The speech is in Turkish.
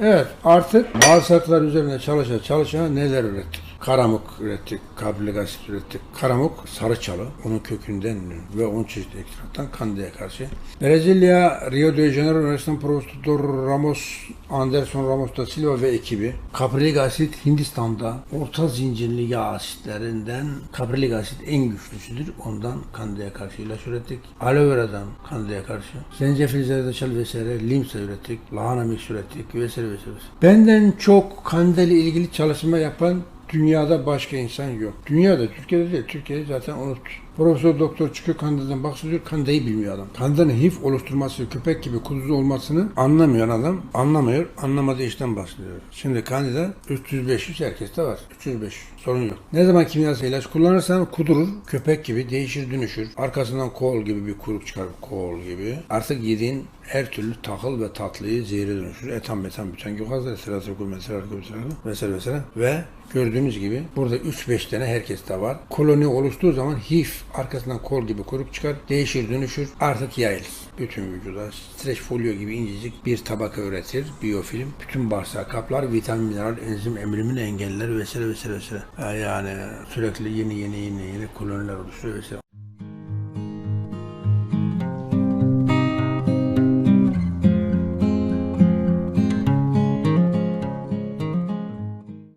Evet artık bağırsaklar üzerine çalışa çalışa neler ürettik? Karamuk ürettik, kabrilik asit ürettik. Karamuk sarı çalı, onun kökünden ve 10 çeşit ekstrattan kandaya karşı. Brezilya, Rio de Janeiro Üniversitesi'nden Profesör Ramos, Anderson Ramos da Silva ve ekibi. Kabrilik asit Hindistan'da orta zincirli yağ asitlerinden kabrilik asit en güçlüsüdür. Ondan kandaya karşı ilaç ürettik. Aloe vera'dan kandaya karşı. Zencefil, zerdeçal vesaire limsa ürettik. Lahana mix ürettik vesaire vesaire. Benden çok kandayla ilgili çalışma yapan Dünyada başka insan yok. Dünyada, Türkiye'de değil. Türkiye'de zaten unut. Profesör doktor çıkıyor kandadan bahsediyor. Kandayı bilmiyor adam. Kandanın hif oluşturması, köpek gibi kuduzu olmasını anlamayan adam anlamıyor. Anlamadığı işten bahsediyor. Şimdi kandida 300-500 herkeste var. 300-500 sorun yok. Ne zaman kimyasal ilaç kullanırsan kudurur. Köpek gibi değişir dönüşür. Arkasından kol gibi bir kuyruk çıkar. Kol gibi. Artık yediğin her türlü tahıl ve tatlıyı zehre dönüşür. Etan, metan, bütün glukozlar, seratokol, meseratokol, vesaire vesaire. Ve gördüğümüz gibi burada 3-5 tane herkeste var. Koloni oluştuğu zaman hif arkasından kol gibi kuyruk çıkar. Değişir dönüşür. Artık yayılır. Bütün vücuda streç folyo gibi incecik bir tabaka üretir. Biyofilm. Bütün bağırsağı kaplar. Vitamin, mineral, enzim emrimini engeller vesaire vesaire vesaire. Yani sürekli yeni yeni yeni yeni koloniler oluşuyor vesaire.